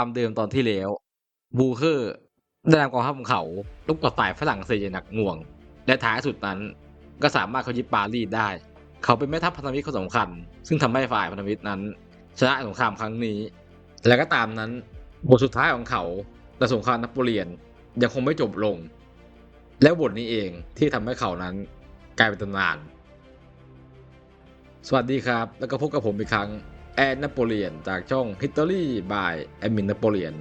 ความเดิมตอนที่แล้วบูเคอร์ได้นำกองทัพของเขาลบกับฝ่ายฝรั่งเศสอย่างหนักหน่วง และท้ายสุดนั้นก็สามารถเขายึดปารีสได้ เขาเป็นแม่ทัพพันธมิตรคนสำคัญ ซึ่งทำให้ฝ่ายพันธมิตรนั้น ชนะสงครามครั้งนี้ และก็ตามนั้นบทสุดท้ายของเขาในสงครามนโปเลียนยังคงไม่จบลง และบทนี้เองที่ทำให้เขานั้นกลายเป็นตำนาน สวัสดีครับ แล้วก็พบกับผมอีกครั้ง นนโปเลียนจากช่อง History by แอดมินนโปเลียน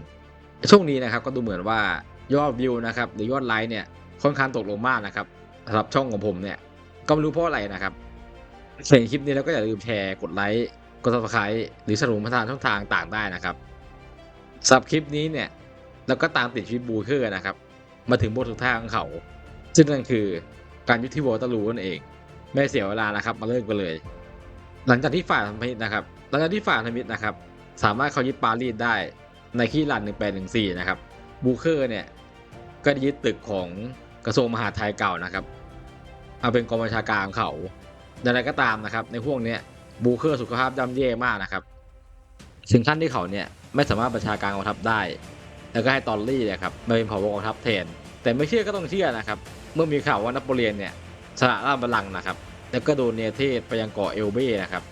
ช่วงนี้นะครับก็ดูเหมือนว่ายอดวิวนะครับหรือยอดไลค์เนี่ยค่อนข้างตกลงมากนะครับสำหรับช่องของผมเนี่ยก็ไม่รู้เพราะอะไรนะครับเห็นคลิปนี้แล้วก็อย่าลืมแชร์กดไลค์กด subscribe หรือสนับสนุนพัฒนาช่องทางต่างได้นะครับสำหรับคลิปนี้เนี่ยเราก็ตามติดชีวิตบูเคอร์นะครับ มาถึงบทสุดท้ายของเขา ซึ่งนั่นคือการยุทธที่วอเตอร์ลูนั่นเอง ไม่เสียเวลานะครับ มาเริ่มกันเลย หลังจากที่ฝ่ายพันธมิตรนะครับ หลังจากที่ฝ่ายธมิตนะครับ สามารถเขายึดปารีสได้ในที่ลัน1814นะครับบูเคอร์เนี่ยก็ยึดตึกของกระทรวงมหาดไทยเก่านะครับเอาเป็นกองบัญชาการของเขาอย่างไรก็ตามนะครับ ในพวกเนี้ยบูเคอร์สุขภาพย่ำแย่มากนะครับถึงขั้นที่เขาเนี่ยไม่สามารถบัญชาการกองทัพได้ แล้วก็ให้ตอนลี่เนี่ยครับมาเป็นผบกองทัพแทน แต่ไม่เชื่อก็ต้องเชื่อนะครับ เมื่อมีข่าวว่านโปเลียนเนี่ยสละราชบัลลังก์นะครับ แล้วก็โดนเนเธศไปยังเกาะเอลเบ้นะครับ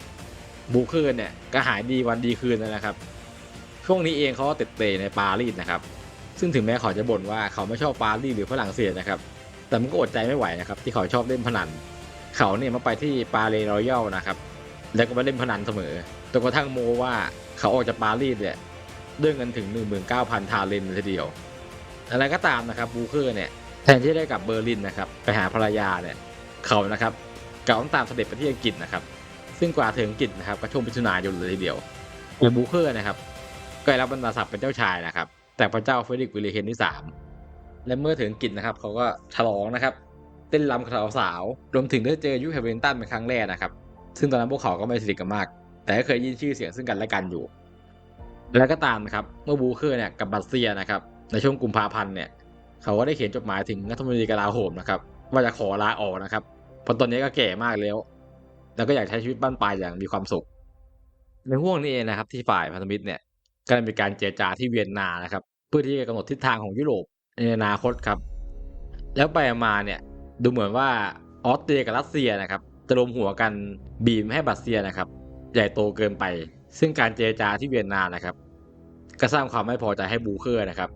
บูเคอร์เนี่ยก็หายดีวันดีคืนเลยนะครับ ช่วงนี้เองเขาติดเตะในปารีสนะครับ ซึ่งถึงแม้เขาจะบ่นว่าเขาไม่ชอบปารีสหรือฝรั่งเศสนะครับ แต่มันก็อดใจไม่ไหวนะครับที่เขาชอบเล่นพนัน เขาเนี่ยมาไปที่ปาเลรอยัลนะครับ แล้วก็มาเล่นพนันเสมอจนกระทั่งโมว่าเขาออกจากปารีสเนี่ยด้วยเงินถึง 19,000 ทาเลนเลยทีเดียว อะไรก็ตามนะครับบูเคอร์เนี่ยแทนที่ได้กลับเบอร์ลินนะครับไปหาภรรยาเนี่ยเขานะครับกลับต้องตามเสด็จไปที่อังกฤษนะครับ ซึ่งกว่าถึงกฤษนะครับก็ช่วงพิจารณายนเลยทีเดียวแต่บูเคอร์นะครับ ก็ได้รับบรรดาศักดิ์เป็นเจ้าชายนะครับ แต่พระเจ้าเฟรดริกวิลเลเฮนที่ 3 และเมื่อถึงกฤษนะครับเขาก็ฉลองนะครับ เต้นรำกับสาวๆรวมถึงได้เจอยุคแฮร์เวนตันเป็นครั้งแรกนะครับ ซึ่งตอนนั้นพวกเขาก็ไม่สนิทกันมาก แต่ก็เคยยินชื่อเสียงซึ่งกันและกันอยู่ แล้วก็ตามนะครับเมื่อบูเคอร์เนี่ยกับบัตเซียนะครับในช่วงกุมภาพันธ์เนี่ยเขาก็ได้เขียนจดหมายถึงรัฐมนตรีกลาโหมนะครับว่าจะขอลาออกนะครับเพราะตอนนี้ก็แก่มากแล้ว แล้วก็อยากใช้ชีวิตบ้านปลายอย่างมีความสุข ในห่วงนี้เองนะครับ ที่ฝ่ายพันธมิตรเนี่ยก็ได้มีการเจรจาที่เวียนนานะครับ เพื่อที่จะกำหนดทิศทางของยุโรปในอนาคตครับ แล้วไปมาเนี่ยดูเหมือนว่าออสเตรียกับรัสเซียนะครับจะรวมหัวกันบีมให้บัตเซียนะครับ ใหญ่โตเกินไป ซึ่งการเจรจาที่เวียนนานะครับ ก็สร้างความไม่พอใจให้บูเคอร์นะครับ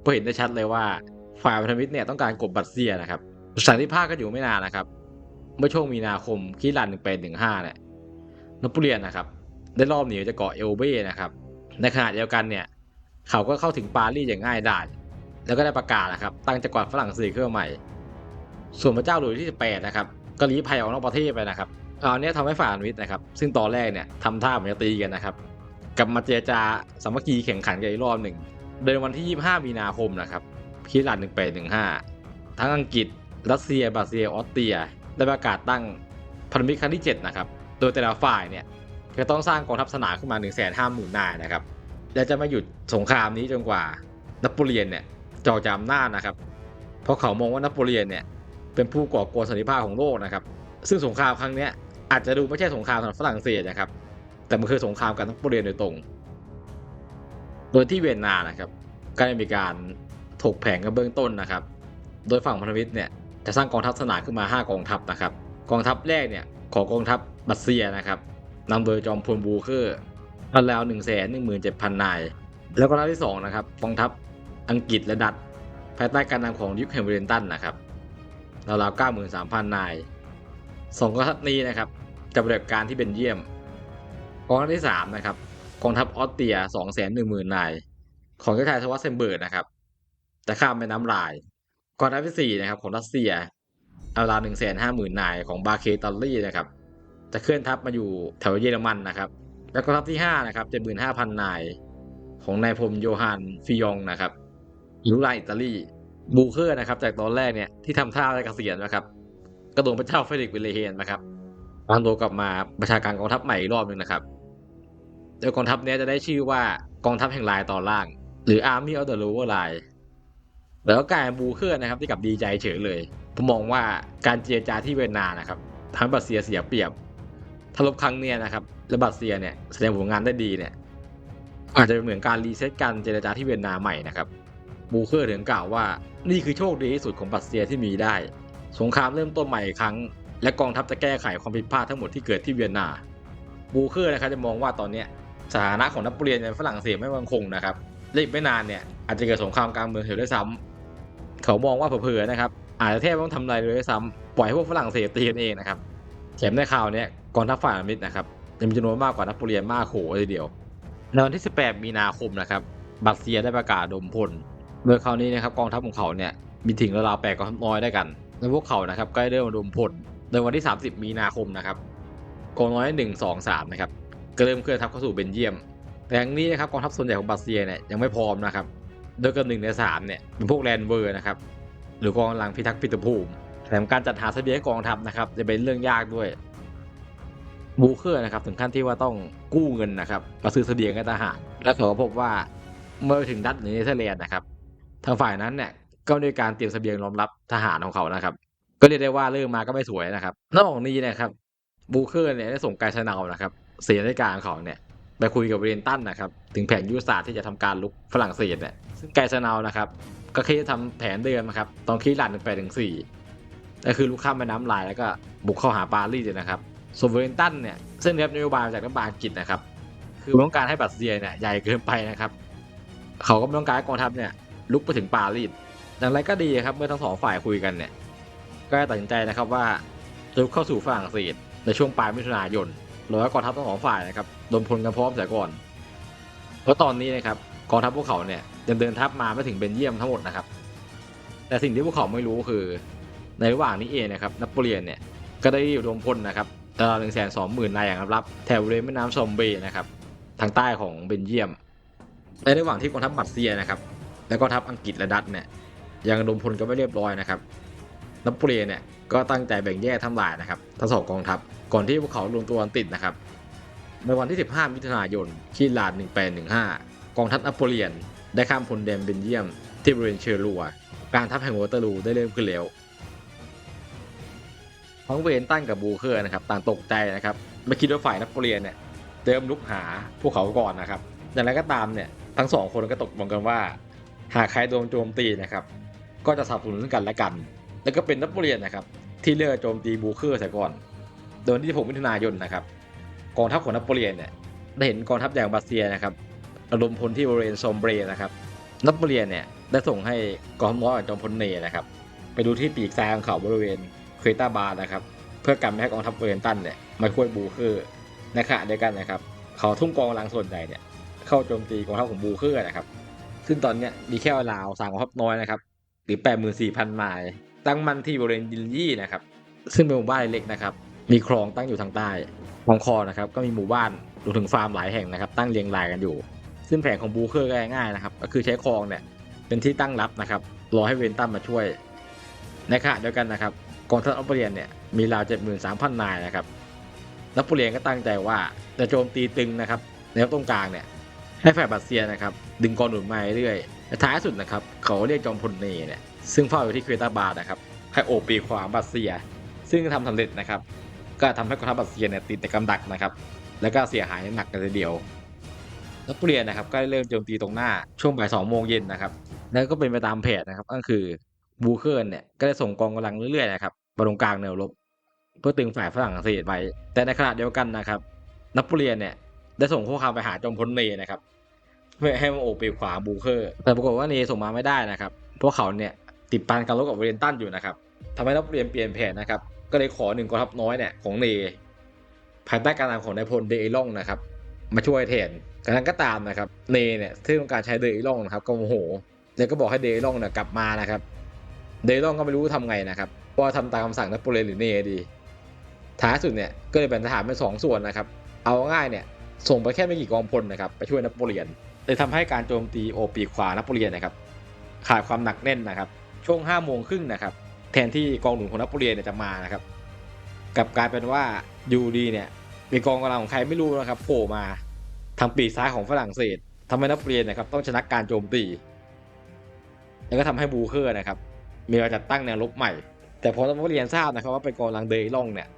เพราะเห็นได้ชัดเลยว่าฝ่ายพันธมิตรเนี่ยต้องการกดบัตเซียนะครับสันติภาพก็อยู่ไม่นานนะครับ เมื่อช่วงมีนาคมที่รันหนึ่งเป็นหนึ่งห้าเนี่ยนโปเลียนนะครับ ได้รอบหนีจากเกาะเอลเบ้นะครับ ในขณะเดียวกันเนี่ย เขาก็เข้าถึงปารีสอย่างง่ายดายแล้วก็ได้ประกาศนะครับ ตั้งจักรวรรดิฝรั่งเศสขึ้นมาใหม่ ส่วนพระเจ้าหลุยส์ที่18นะครับก็ลี้ภัยออกนอกประเทศไปนะครับเอาเนี้ยทำให้ฝ่ายอนุวิทย์นะครับ ซึ่งตอนแรกเนี่ยทำท่าเหมือนจะตีกันนะครับกลับมาเจรจาสามัคคีแข่งขันกันอีกรอบหนึ่งโดยวันที่ 25 มีนาคมนะครับคิรัน1815 ทั้งอังกฤษ รัสเซียบราซิลออสเตรีย ได้ประกาศตั้งพันธมิตรครั้งที่ 7 นะครับ โดยแต่ละฝ่ายเนี่ยจะต้องสร้างกองทัพสนามขึ้นมา 1 5 0 0 0 0นายนะครับ และจะไม่หยุดสงครามนี้จนกว่านโปเลียนเนี่ยจะอจากอำนานะครับ เพราะเขามองว่านโปเลียนเนี่ยเป็นผู้ก่อกวนสันติภาพของโลกนะครับ ซึ่งสงครามครั้งนี้อาจจะดูไม่ใช่สงครามสำหรับฝรั่งเศสนะครับ แต่มันคือสงครามกับนโปเลียนโดยตรง โดยที่เวียนนานะครับ ก็ได้มีการถกแผนกันเบื้องต้นนะครับ โดยฝั่งพันธมิตรเนี่ย จะสร้างกองทัพสนามขึ้นมา 5 กองทัพนะครับ กองทัพแรกเนี่ยของกองทัพบัตเซียนะครับนำโดยจอมพลบูเคอร์กันแล้ว1 1 7 0 0 0 นาย แล้วก็ลำที่2นะครับกองทัพอังกฤษและดัตช์ภายใต้การนำของยุคแฮมเบรนตันนะครับราวๆ93,000 นายสองกองทัพนี้นะครับจะปฏิบัติการที่เบนเยียม กองทัพที่3นะครับกองทัพออสเตรีย210,000 นาย ของเจ้าชายทวัสเซนเบิร์กนะครับจะข้ามแม่น้ำลาย กองทัพที่4นะครับของรัสเซียราวๆ150,000นห้าหมื่นนายของบาเคตอลลี่นะครับ จะเคลื่อนทัพมาอยู่แถวเยอรมันนะครับ แล้วกองทัพที่5นะครับ75,000นห้าพันนายของนายพลโยฮันฟิยองนะครับลุลาอิตาลีบูเคอร์นะครับ จากตอนแรกเนี่ยที่ทำท่าจะเกษียณนะครับกระโดดพระเจ้าเฟรดริกวิเลเฮนนะครับวางตัวกลับมาประชาการกองทัพใหม่อีกรอบหนึ่งนะครับโดยกองทัพนี้จะได้ชื่อว่ากองทัพแห่งลายตอนล่าง หรือ Army of the Lower Line แล้วก็กลายบูเคอร์นะครับที่กลับดีใจเฉยเลย ผมมองว่าการเจรจาที่เวียนนานะครับทำให้บัตเซียเสียเปรียบถ้าลบครั้งเนี้ยนะครับและบัตเซียเนี่ยแสดงผลงานได้ดีเนี่ยอาจจะเป็นเหมือนการรีเซ็ตการเจรจาที่เวียนนาใหม่นะครับบูเคอร์ถึงกล่าวว่านี่คือโชคดีที่สุดของปัสเซียที่มีได้ สงครามเริ่มต้นใหม่อีกครั้ง และกองทัพจะแก้ไขความผิดพลาดทั้งหมดที่เกิดที่เวียนนาบูเคอร์นะครับจะมองว่าตอนเนี้ยสถานะของนโปเลียนในฝรั่งเศสไม่มั่นคงนะครับและอีกไม่นานเนี่ยอาจจะเกิดสงครามกลางเมืองเสียด้วยซ้ำ เขามองว่าเผลอๆนะครับ อาจจะแทบไม่ต้องทำอะไรเลยซ้ำปล่อยให้พวกฝรั่งเศสตีกันเองนะครับแถมในข่าวเนี้ยกองทัพฝ่ายอมิตรนะครับยังมีจำนวนมากกว่านโปเลียนมากโขเลยทีเดียวในวันที่ 18 มีนาคมนะครับบัตเซียได้ประกาศดมพลโดยคราวนี้นะครับกองทัพของเขาเนี่ยมีถึงราวๆแปดกองทัพน้อยได้กัน และพวกเขานะครับก็ได้เริ่มดมพลโดยวันที่ 30 มีนาคมนะครับกองน้อย1 2 3นะครับก็เริ่มเคลื่อนทัพเข้าสู่เบนเยียม แต่ทั้งนี้นะครับกองทัพส่วนใหญ่ของบัตเซียเนี่ยยังไม่พร้อมนะครับ โดยเกับหนึ่งในสามเนี่ยเป็นพวกแลนเวอร์นะครับหรือกองกำลังพิทักษ์พิตรภูมิแถมการจัดหาเสบียงให้กองทัพนะครับจะเป็นเรื่องยากด้วยบูเคอร์นะครับถึงขั้นที่ว่าต้องกู้เงินนะครับมาซื้อเสบียงให้ทหาร และเขาก็พบว่าเมื่อถึงดัตช์หรือเนเธอร์แลนด์นะครับ ทางฝ่ายนั้นเนี่ยก็มีการเตรียมเสบียงรองรับทหารของเขานะครับ ก็เรียกได้ว่าเริ่มมาก็ไม่สวยนะครับนอกจากนี้นะครับบูเคอร์เนี่ยได้ส่งไกด์ชาแนลนะครับเสียราชการของเขาเนี่ยไปคุยกับเรนตันนะครับ ถึงแผนยุทธศาสตร์ที่จะทำการลุกฝรั่งเศสเนี่ยซึ่ง ไกด์ชาแนลนะครับ ก็คิดจะทำแผนเดิมนะครับ ตอนคิดหลันหนึ่งแปดถึงสี่ก็คือลุกข้ามแม่น้ำลายแล้วก็บุกเข้าหาปารีสเลยนะครับส่วนเวรนตันเนี่ยซึ่งได้รับนโยบายจากรัฐบาลอังกฤษนะครับ คือต้องการให้บัตเซียเนี่ยใหญ่เกินไปนะครับ เขาก็ต้องการกองทัพเนี่ยลุกไปถึงปารีสอย่างไรก็ดีครับเมื่อทั้งสองฝ่ายคุยกันเนี่ย ก็ตัดสินใจนะครับว่าจะลุกเข้าสู่ฝรั่งเศสในช่วงปลายมิถุนายนโดยว่ากองทัพทั้งสองฝ่ายนะครับโดนพลกันพร้อมเสียก่อน เพราะตอนนี้นะครับกองทัพพวกเขาเนี่ย ยังเดินทัพมาไม่ถึงเบนเยียมทั้งหมดนะครับ แต่สิ่งที่พวกเขาไม่รู้คือ ในระหว่างนี้เองนะครับนโปเลียนเนี่ยก็ได้รวมพลนะครับตลาดหนึ่งแสนสองหมื่นนายอย่างลับๆแถวบริเวณแม่น้ำซอมเบย์นะครับทางใต้ของเบนเยียมในระหว่างที่กองทัพบัตเซียนะครับ และกองทัพอังกฤษและดัตเนี่ยยังระดมพลกันไม่เรียบร้อยนะครับนโปเลียนเนี่ยก็ตั้งใจแบ่งแยกทำลายนะครับทั้งสองกองทัพก่อนที่พวกเขารวมตัวกันติดนะครับในวันที่ 15 มิถุนายนที่ลาน1815 กองทัพนโปเลียน ได้ข้ามพลแดนเบนเยียมที่บริเวณเชอรัวการทัพแห่งวอเตอร์ลูได้เริ่มขึ้นแล้วทั้งเวนตั้นกับบูเคอร์นะครับต่างตกใจนะครับไม่คิดว่าฝ่ายนโปเลียนเนี่ยเริ่มลุกหาพวกเขาก่อนนะครับอย่างไรก็ตามเนี่ยทั้งสองคนก็ตกลงกันว่า หากใครโดนโจมตีนะครับก็จะสนับสนุนกันและกัน แล้วก็เป็นนโปเลียนนะครับที่เลือกโจมตีบูเคอร์ใส่ก่อนโดยวันที่6มิถุนายนนะครับกองทัพของนโปเลียนเนี่ยได้เห็นกองทัพอย่างบาเซียนะครับ อาระดมพลที่บริเวณซอมเบรนะครับนโปเลียนเนี่ยได้ส่งให้กองทัพน้อยจอมพลเนนะครับ ไปดูที่ปีกซ้ายของเขาบริเวณเคตาบาร์นะครับ เพื่อกันไม่ให้กองทัพเวรนตันเนี่ยมาช่วยบูเคอในขณะเดียวกันนะครับ เขาทุ่มกองกำลังส่วนใหญ่เนี่ยเข้าโจมตีกองทัพของบูเคอนะครับซึ่งตอนเนี้ยมีแค่ลาวสามกองทัพน้อยนะครับหรือ84,000ไมล์ตั้งมั่นที่บริเวณยินยี่นะครับ ซึ่งเป็นหมู่บ้านเล็กนะครับ มีคลองตั้งอยู่ทางใต้ของคอนะครับ ก็มีหมู่บ้านรวมถึงฟาร์มหลายแห่งนะครับ ตั้งเรียงรายกันอยู่ ซึ่งแผนของบูเคอร์ก็ง่ายๆนะครับ ก็คือใช้คลองเนี่ยเป็นที่ตั้งรับนะครับ รอให้เวนตันมาช่วย ในขณะเดียวกันนะครับ กองทัพออปเปเรียนเนี่ยมีราว 73,000 นายนะครับนโปเลียนก็ตั้งใจว่าจะโจมตีตึงนะครับในตรงกลางเนี่ยให้ฝ่ายบัตเซียนะครับ ดึงกองหนุนมาเรื่อยๆและท้ายสุดนะครับ เขาเรียกจอมพลเนเนี่ยซึ่งเฝ้าอยู่ที่เควตาบาร์นะครับให้โอบปีกขวางบัตเซีย ซึ่งทำสำเร็จนะครับ ก็ทำให้กองทัพบัตเซียเนี่ยติดในกำดักนะครับ แล้วก็เสียหายหนักกันเลยเดียว นักเรียนนะครับก็ได้เริ่มโจมตีตรงหน้าช่วงบ่ายสองโมงเย็นนะครับแล้วก็เป็นไปตามแผนนะครับ ก็คือบูเคอร์เนี่ยก็ได้ส่งกองกำลังเรื่อยๆนะครับมาตรงกลางแนวรบ เพื่อตึงฝ่ายฝรั่งเศสไว้ แต่ในขณะเดียวกันนะครับนโปเลียนเนี่ยได้ส่งข้อความไปหาจอมพลเนนะครับ เพื่อให้มาโอบปีขวาบูเคอร์แต่ปรากฏว่าเนส่งมาไม่ได้นะครับ เพราะเขาเนี่ยติดปันการรบกับเวเรนตันอยู่นะครับทำให้นโปเลียนเปลี่ยนแผนนะครับ ก็เลยขอหนึ่งกองทัพน้อยเนี่ยของเนภายใต้การนำของนายพลเดอิล่องนะครับ มาช่วยแทนกระนั้นก็ตามนะครับเนเนี่ยที่ต้องการใช้เดอิล่องนะครับก็โมโหแล้วก็บอกให้เดอิล่องเนี่ยกลับมานะครับ เดอิล่องก็ไม่รู้ทำไงนะครับว่าทำตามคำสั่งนโปเลียนหรือเนดีท้ายสุดเนี่ยก็เลยแบ่งทหารเป็นสองส่วนนะครับ เอาง่ายเนี่ยส่งไปแค่ไม่กี่กองพลนะครับไปช่วยนโปเลียนเลยทำให้การโจมตีโอปีขวานโปเลียนนะครับขาดความหนักแน่นนะครับ ช่วงห้าโมงครึ่งนะครับ แทนที่กองหนุนของนโปเลียนเนี่ยจะมานะครับกลับกลายเป็นว่ายูดีเนี่ย มีกองกำลังของใครไม่รู้นะครับโผล่มาทางปีกซ้ายของฝรั่งเศสทำให้นโปเลียนนะครับต้องชนะการโจมตี แล้วก็ทำให้บูเคอร์นะครับ มีการจัดตั้งแนวรบใหม่ แต่พอนโปเลียนทราบนะครับ ว่าเป็นกองกำลังเดย์ล่องเนี่ย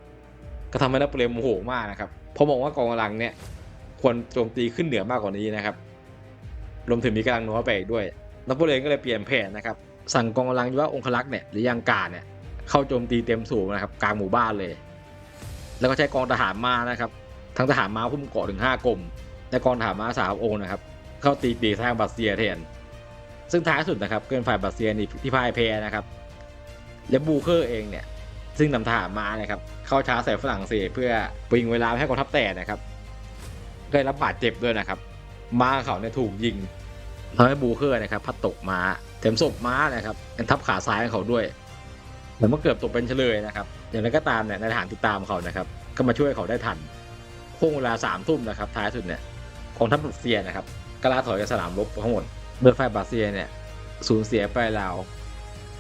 ก็ทำให้นโปเลียนโมโหมากนะครับเพราะมองว่ากองกำลังเนี่ยควรโจมตีขึ้นเหนือมากกว่านี้นะครับ รวมถึงมีกำลังน้อยไปอีกด้วยนโปเลียนก็เลยเปลี่ยนแผนนะครับ สั่งกองกำลังยุวะองคลักษ์เนี่ยหรือยังการเนี่ยเข้าโจมตีเต็มสูงนะครับกลางหมู่บ้านเลย แล้วก็ใช้กองทหารมานะครับ ทั้งทหารม้าพุ่มเกาะถึง5กรมและกองทหารม้าสามองค์นะครับ เข้าตีปีกทางบัสเซียแทนซึ่งท้ายสุดนะครับเกินฝ่ายบัสเซียนี่ที่พ่ายแพ้นะครับ และบูเคอร์เองเนี่ยซึ่งนำทหารม้านะครับ เข้าช้าใส่ฝรั่งเศสเพื่อปริงเวลาให้กองทัพแตกนะครับก็ได้รับบาดเจ็บด้วยนะครับ ม้าเขาเนี่ยถูกยิงทำให้บูเคอร์นะครับพัดตกม้าแถมศพม้านะครับเป็นทับขาซ้ายของเขาด้วย แต่เมื่อเกือบตกเป็นเฉลยนะครับอย่างไรก็ตามเนี่ยในทหารติดตามเขานะครับก็มาช่วยเขาได้ทันช่วงเวลาสามทุ่มนะครับท้ายสุดเนี่ยกองทัพรัสเซียนะครับก็ล่าถอยจากสนามรบทั้งหมดโดยฝ่ายบาเซียเนี่ยสูญเสียไปราว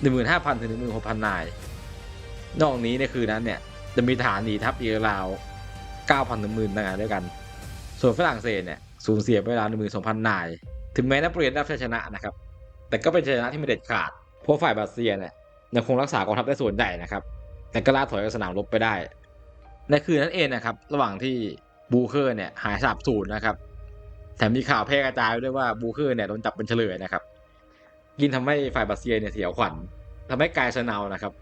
หนึ่งหมื่นห้าพันถึงหนึ่งหมื่นหกพันนาย นอกนี้ในคืนนั้นเนี่ยจะมีฐานหนีทัพอีกราวเก้าพันถึงหมื่นนายด้วยกัน ส่วนฝรั่งเศสเนี่ยสูญเสียไปราวหนึ่งหมื่นสองพันนาย ถึงแม้นโปเลียนได้ชัยชนะนะครับ แต่ก็เป็นชัยชนะที่ไม่เด็ดขาดเพราะฝ่ายบาเซียเนี่ย ยังคงรักษากองทัพได้ส่วนใหญ่นะครับ แต่ก็ล่าถอยจากสนามรบไปได้ ในคืนนั้นเองนะครับ ระหว่างที่บูเคอร์เนี่ยหายสาบสูญนะครับ แถมมีข่าวแพร่กระจายด้วยว่าบูเคอร์เนี่ยโดนจับเป็นเฉลยนะครับ ยิ่งทำให้ฝ่ายบาเซียเนี่ยเสียขวัญทำให้กายชนาวนะครับ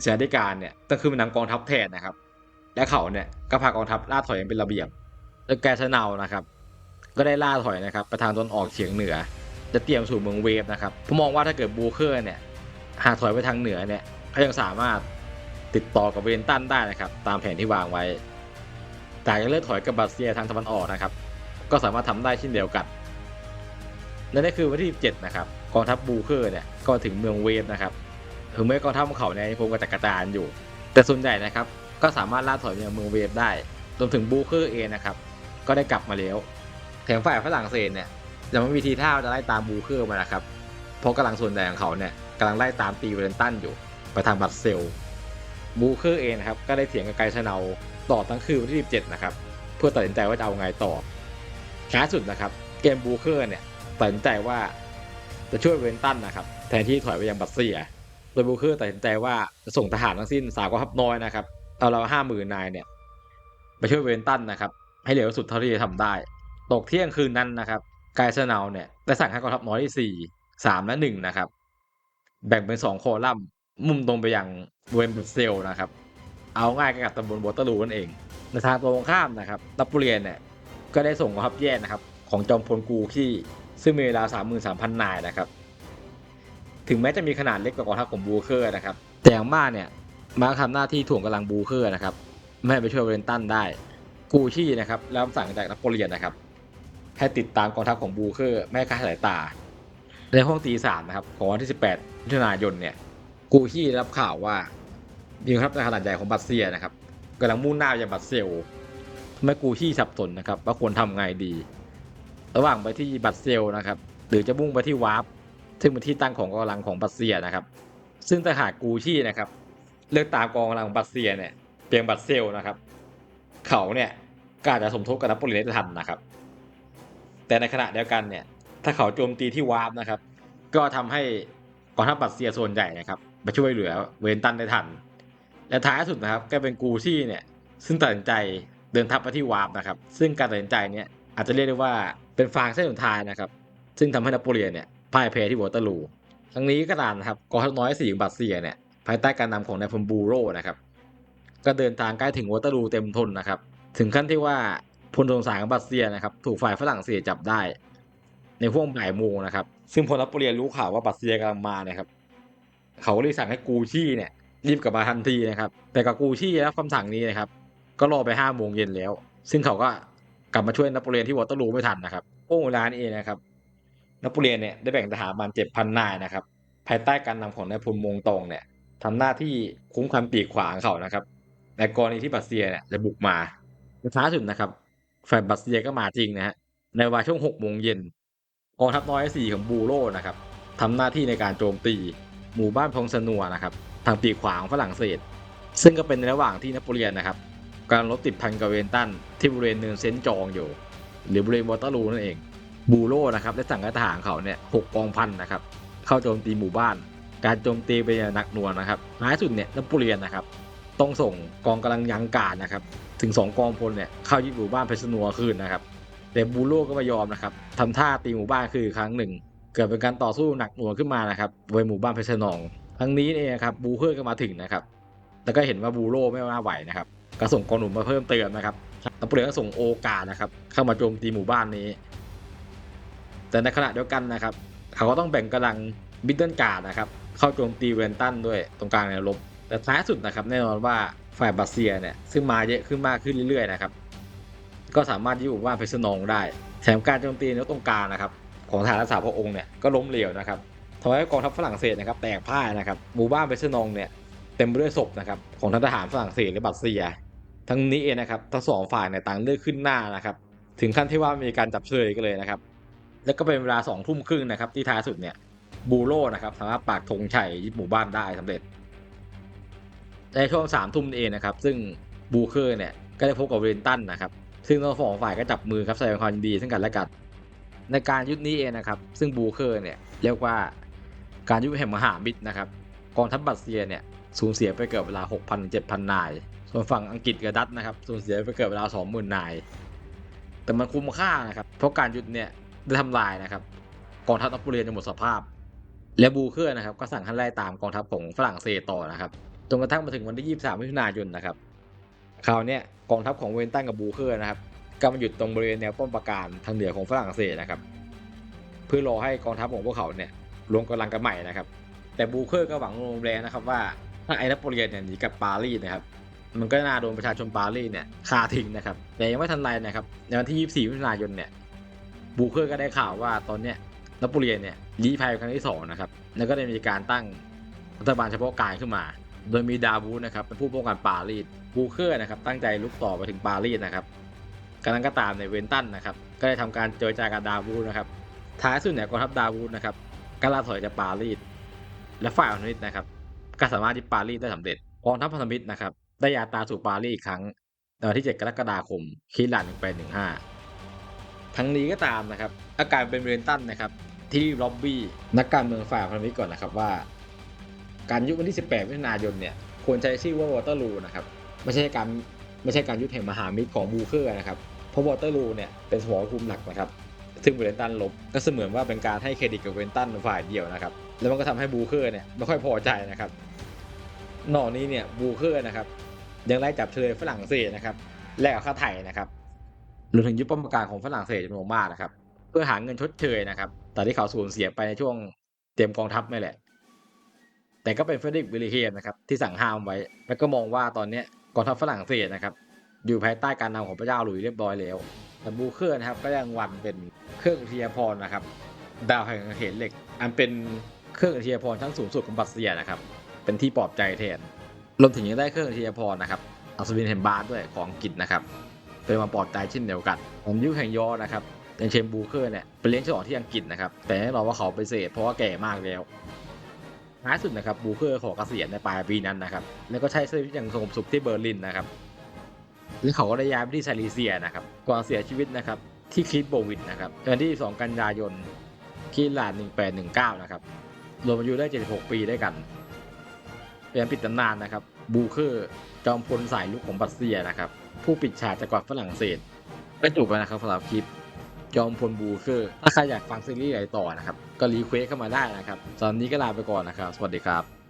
เสียธิการเนี่ยต้องขึ้นมานำกองทัพแทนนะครับ และเขาเนี่ยก็พากองทัพล่าถอยอย่างเป็นระเบียบ แล้วแกชนาวนะครับ ก็ได้ล่าถอยนะครับไปทางตอนออกเฉียงเหนือ จะเตรียมสู่เมืองเวฟนะครับผมมองว่าถ้าเกิดบูเคอร์เนี่ย หากถอยไปทางเหนือเนี่ยเขายังสามารถติดต่อกับเวนตันได้นะครับ ตามแผนที่วางไว้ แต่ยังเลือกถอยกับบาเซียทางตะวันออกนะครับ ก็สามารถทำได้เช่นเดียวกัน และนี่คือวันที่17นะครับกองทัพบูเคอร์เนี่ยก็ถึงเมืองเวฟนะครับถึงแม้กองทัพของเขาเนี่ยยังคงกระจัดกระจายอยู่ แต่ส่วนใหญ่นะครับก็สามารถล่าถอยไปยังเมืองเวฟได้รวมถึงบูเคอร์เองนะครับก็ได้กลับมาแล้วแถมฝ่ายฝรั่งเศสเนี่ยยังไม่มีทีท่าจะไล่ตามบูเคอร์มานะครับเพราะกำลังส่วนใหญ่ของเขาเนี่ยำลังไล่ตามตีเวเลนตันอยู่ไปทางบัตเซลบูเคอร์เองนะครับก็ได้เถียงกับไกชนาต่อทั้งคืนวันที่ 17 นะครับ เพื่อตัดสินใจว่าจะเอาไงต่อท้ายสุดนะครับ เกมบูเคอร์เนี่ยตัดสินใจว่าจะช่วยเวนตันนะครับแทนที่ถอยไปยังบัตเซีย โดยบูเคอร์ตัดสินใจว่าจะส่งทหารทั้งสิ้นสามกองทัพน้อยนะครับเอาเราห้าหมื่นนายเนี่ยไปช่วยเวนตันนะครับ ให้เร็วที่สุดเท่าที่จะทำได้ ตกเที่ยงคืนนั้นนะครับกายเซนาเนี่ยได้สั่งให้กองทัพน้อยที่สี่สามและหนึ่งนะครับ แบ่งเป็นสองโคลัมน์ มุ่งตรงไปยังเวนบรูเซลนะครับ เอาง่ายกับตำบลวอตอร์ลูนั่นเอง ในทางตรงข้ามนะครับนโปเลียนเนี่ยก็ได้ส่งกองทัพแยกนะครับ ของจอมพลกูที่ซึ่งมีเวลาสามหมื่นสามพันนายนะครับ ถึงแม้จะมีขนาดเล็กกว่ากองทัพของบูเคอร์นะครับ แต่อย่างมากเนี่ยมาทำหน้าที่ถ่วงกำลังบูเคอร์นะครับไม่ให้ไปช่วยเวลนตันได้ กูชี่นะครับแล้วสั่งจากนโปเลียนนะครับให้ติดตามกองทัพของบูเคอร์ไม่ให้คาดสายตา ในห้องตีสามนะครับของวันที่ 18มิถุนายนเนี่ยกูชี่ได้รับข่าวว่ามีกองทัพขนาดใหญ่ของบัตเซียนะครับกำลังมุ่งหน้าไปยังบัตเซลทำให้กูชี่สับสนนะครับว่าควรทำไงดี ระหว่างไปที่บัตเซลนะครับหรือจะมุ่งไปที่วาร์ปซึ่งเป็นที่ตั้งของกองกำลังของบัตเซียนะครับ ซึ่งถ้าหากกูชี่นะครับ เลือกตามกองกำลังของบัตเซียเนี่ยเพียงบัตเซลนะครับ เขาเนี่ยก็อาจจะสมทบกับนโปเลียนได้ทันนะครับ แต่ในขณะเดียวกันเนี่ย ถ้าเขาโจมตีที่วาร์ปนะครับ ก็ทำให้กองทัพบัตเซียส่วนใหญ่นะครับไปช่วยเหลือเวนตันได้ทัน และท้ายสุดนะครับก็เป็นกูชี่เนี่ยซึ่งตัดสินใจเดินทัพไปที่วาร์ปนะครับ ซึ่งการตัดสินใจเนี่ยอาจจะเรียกได้ว่าเป็นฟางเส้นสุดท้ายนะครับ ซึ่งทำให้นโปเลียนเนี่ยพ่ายแพ้ที่วอเตอร์ลูทั้งนี้ก็ตามนะครับกองทัพน้อยสี่ของบัตเซียเนี่ยภายใต้การนำของนายพลบูโรนะครับ ก็เดินทางใกล้ถึงวอเตอร์ลูเต็มทนนะครับ ถึงขั้นที่ว่าพลสงสารของบัตเซียนะครับ ถูกฝ่ายฝรั่งเศสจับได้ ในช่วงบ่ายโมงนะครับ ซึ่งพลนโปเลียนรู้ข่าวว่าบัตเซียกำลังมาเนี่ยครับ เขาก็เลยสั่งให้กูชี่เนี่ย รีบกลับมาทันทีนะครับ แต่กับกูชี่รับคำสั่งนี้นะครับ ก็รอไปห้าโมงเย็นแล้ว ซึ่งเขาก็กลับมาช่วยนโปเลียนที่วอเตอร์ลูไม่ทันนะครับโอ้เวลานี้เองนะครับนโปเลียนเนี่ยได้แบ่งทหารมันเจ็ดพันนายนะครับ ภายใต้การนำของนายพลมงตองเนี่ยทำหน้าที่คุ้มความปีกขวางเขานะครับในกรณีที่บัตเซียเนี่ยจะบุกมาท้ายสุดนะครับ ฝ่ายบัตเซียก็มาจริงนะฮะในเวลาช่วงหกโมงเย็น กองทัพน้อยสี่ของบูโรนะครับทำหน้าที่ในการโจมตีหมู่บ้านพงสนัวนะครับทางปีกขวาของฝรั่งเศส ซึ่งก็เป็นในระหว่างที่นโปเลียนนะครับกำลังรบติดพันกับเวนตันที่บริเวณเนินเซนจองอยู่ หรือบริเวณวอเตอร์ลูนั่นเองบูโรนะครับได้สั่งให้ทหารเขาเนี่ยหกกองพันนะครับเข้าโจมตีหมู่บ้าน การโจมตีไปอย่างหนักหน่วงนะครับท้ายสุดเนี่ยนโปเลียนนะครับต้องส่งกองกำลังยังการนะครับถึง 2 กองพลเนี่ยเข้ายึดหมู่บ้านเพชรนัวคืนนะครับ แต่บูโรก็ไม่ยอมนะครับทำท่าตีหมู่บ้านคือครั้งหนึ่ง เกิดเป็นการต่อสู้หนักหน่วงขึ้นมานะครับบริเวณหมู่บ้านเพชรนองทั้งนี้เองครับบูเคอร์ก็มาถึงนะครับแล้วก็เห็นว่าบูโรไม่น่าไหวนะครับก็ส่งกองหนุนมาเพิ่มเติมนะครับนโปเลียนก็ส่งโอกาสนะครับ เข้ามาโจมตีหมู่บ้านนี้ แต่ในขณะเดียวกันนะครับ เขาก็ต้องแบ่งกำลังบิดเดิลการ์ดนะครับ เข้าโจมตีเวนตันด้วยตรงกลางแนวรบแต่ท้ายสุดนะครับ แน่นอนว่าฝ่ายบาเซียเนี่ยซึ่งมาเยอะขึ้นมากขึ้นเรื่อยๆนะครับ ก็สามารถยึดหมู่บ้านเพชรนงได้ แถมการโจมตีในตรงกลางนะครับ ของทหารรักษาพระองค์เนี่ยก็ล้มเหลวนะครับทำให้กองทัพฝรั่งเศสนะครับแตกพ่ายนะครับหมู่บ้านเพชรนงเนี่ยเต็มไปด้วยศพนะครับของทหารฝรั่งเศสและบัตเซีย ทั้งนี้เองนะครับทั้งสองฝ่ายในยต่างเลือกขึ้นหน้านะครับถึงขั้นที่ว่ามีการจับเฉลยกันเลยนะครับ แล้วก็เป็นเวลาสองทุ่มครึ่งนะครับที่ท้ายสุดเนี่ยบูโรนะครับสามารถปากธงชัยยึดหมู่บ้านได้สำเร็จ ในช่วงสามทุ่มเองนะครับ ซึ่งบูเคอร์เนี่ยก็ได้พบกับเวนตันนะครับ ซึ่งทั้งสองฝ่ายก็จับมือครับแสดงความยินดีซึ่งกันและกันในการยุดนี้เองนะครับ ซึ่งบูเคอร์เนี่ยเรียกว่าการยุดแห่งมหามิตรนะครับกองทัพบัตเซียเนี่ยสูญเสียไปเกือบเวลา 6,000-7,000 นาย ส่วนฝั่งอังกฤษกับดัตนะครับสูญเสียไปเกือบเวลา 20,000 นาย แต่มันคุ้มค่านะครับ เพราะการยุดเนี่ยได้ทำลายนะครับกองทัพนโปเลียนจนหมดสภาพ และบูเคอร์นะครับก็สั่งให้ไล่ตามกองทัพของฝรั่งเศสต่อนะครับจนกระทั่งมาถึงวันที่ 23มิถุนายนนะครับ คราวนี้กองทัพของเวนตันกับบูเคอร์นะครับก็มาหยุดตรงบริเวณแนวป้อมปราการทางเหนือของฝรั่งเศสนะครับ เพื่อรอให้กองทัพของพวกเขาเนี่ยรวมกำลังกันใหม่นะครับ แต่บูเคอร์ก็หวังลมแรงนะครับว่าถ้าไอ้นโปเลียนเนี่ยหนีกลับปารีสนะครับมันก็น่าโดนประชาชนปารีสเนี่ยฆ่าทิ้งนะครับแต่ยังไม่ทันไรนะครับในวันที่ 24 มิถุนายนเนี่ยบูเคอร์ก็ได้ข่าวว่าตอนเนี้ยนโปเลียนเนี่ยลี้ภัยครั้งที่สองนะครับแล้วก็ได้มีการตั้งรัฐบาลเฉพาะการขึ้นมา โดยมีดาวูนะครับเป็นผู้ป้องกันปารีส บูเคอร์นะครับตั้งใจลุกต่อไปถึงปารีสนะครับกำลังก็ตามในเวนตันนะครับก็ได้ทำการเจรจากับดาวูดนะครับท้ายสุดเนี่ยกองทัพดาวูดนะครับก็ลาถอยจากปารีสและฝ่ายพันธมิตนะครับก็สามารถที่ปารีสได้สำเร็จกองทัพพันธมิตรนะครับได้ยาตาสู่ปารีสอีกครั้งในวันที่ 7 กรกฎาคมคริสต์ศักราช1815ทั้งนี้ก็ตามนะครับ อาการเป็นเวนตันนะครับที่ล็อบบี้นักการเมืองฝ่ายพันธมิตรก่อนนะครับว่า การยุบวันที่ 18มิถุนายนเนี่ยควรใช้ชื่อว่าวอเตอร์ลูนะครับ ไม่ใช่การไม่ใช่การยุบแห่งมหามิตรของบูเคอร์นะครับ เพราะวอเตอร์ลูเนี่ยเป็นสมรภูมิหลักนะครับ ซึ่งเวนตันลบก็เสมือนว่าเป็นการให้เครดิตกับเวนตันฝ่ายเดียวนะครับ แล้วมันก็ทำให้บูเคอร์เนี่ยไม่ค่อยพอใจนะครับ นอกนี้เนี่ยบูเคอร์นะครับยังไล่จับเฉลยฝรั่งเศสนะครับ แลกกับค่าไถ่นะครับรวมถึงยึดป้อมปราการของฝรั่งเศสจำนวนมากนะครับ เพื่อหาเงินชดเชยนะครับ แต่ที่เขาสูญเสียไปในช่วงเตรียมกองทัพนี่แหละ แต่ก็เป็นเฟรดริกวิลเลเฮียนนะครับที่สั่งห้ามไว้ แล้วก็มองว่าตอนเนี้ย กองทัพฝรั่งเศสนะครับ อยู่ภายใต้การนำของพระเจ้าหลุยส์เรียบร้อยแล้วแต่บูเคอร์นะครับก็ยังวันเป็นเครื่องอุทยพรนะครับ ดาวแห่งเหตุเหล็ก อันเป็นเครื่องอุทยพรชั้นสูงสุดของบัตเซียนะครับ เป็นที่ปลอบใจแทนรวมถึงยังได้เครื่องอุทยพรนะครับอัศวินเฮมบาร์ด้วยของอังกฤษนะครับ เป็นมาปลอบใจเช่นเดียวกันผมยุคแห่งยอนะครับย่างเชมบูเคอร์เนี่ยไปเลี้ยงฉลองที่อังกฤษนะครับ แต่แน่นอนว่าเขาไปเสดเพราะว่าแก่มากแล้ว ท้ายสุดนะครับบูเคอร์ขอเกษียณในปลายปีนั้นนะครับแล้วก็ใช้ชีวิตอย่างสงบสุขที่เบอร์ลินนะครับและเขาก็ได้ย้ายไปที่ไซลีเซียนะครับก่อนเสียชีวิตนะครับที่คลิปโบวิดนะครับวันที่ 2 กันยายนคริสต์ศักราช1819 นะครับรวมอายุได้ 76 ปีด้วยกันเป็นปิดตำนานนะครับบูเคอร์จอมพลสายลุกของบัตเซียนะครับผู้ปิดฉากจักรวรรดิฝรั่งเศสก็จบไปนะครับสำหรับคลิป จอมพลบูเคอร์ถ้าใครอยากฟังซีรีส์ไหนต่อนะครับ ก็รีเควสเข้ามาได้นะครับ ตอนนี้ก็ลาไปก่อนนะครับ สวัสดีครับ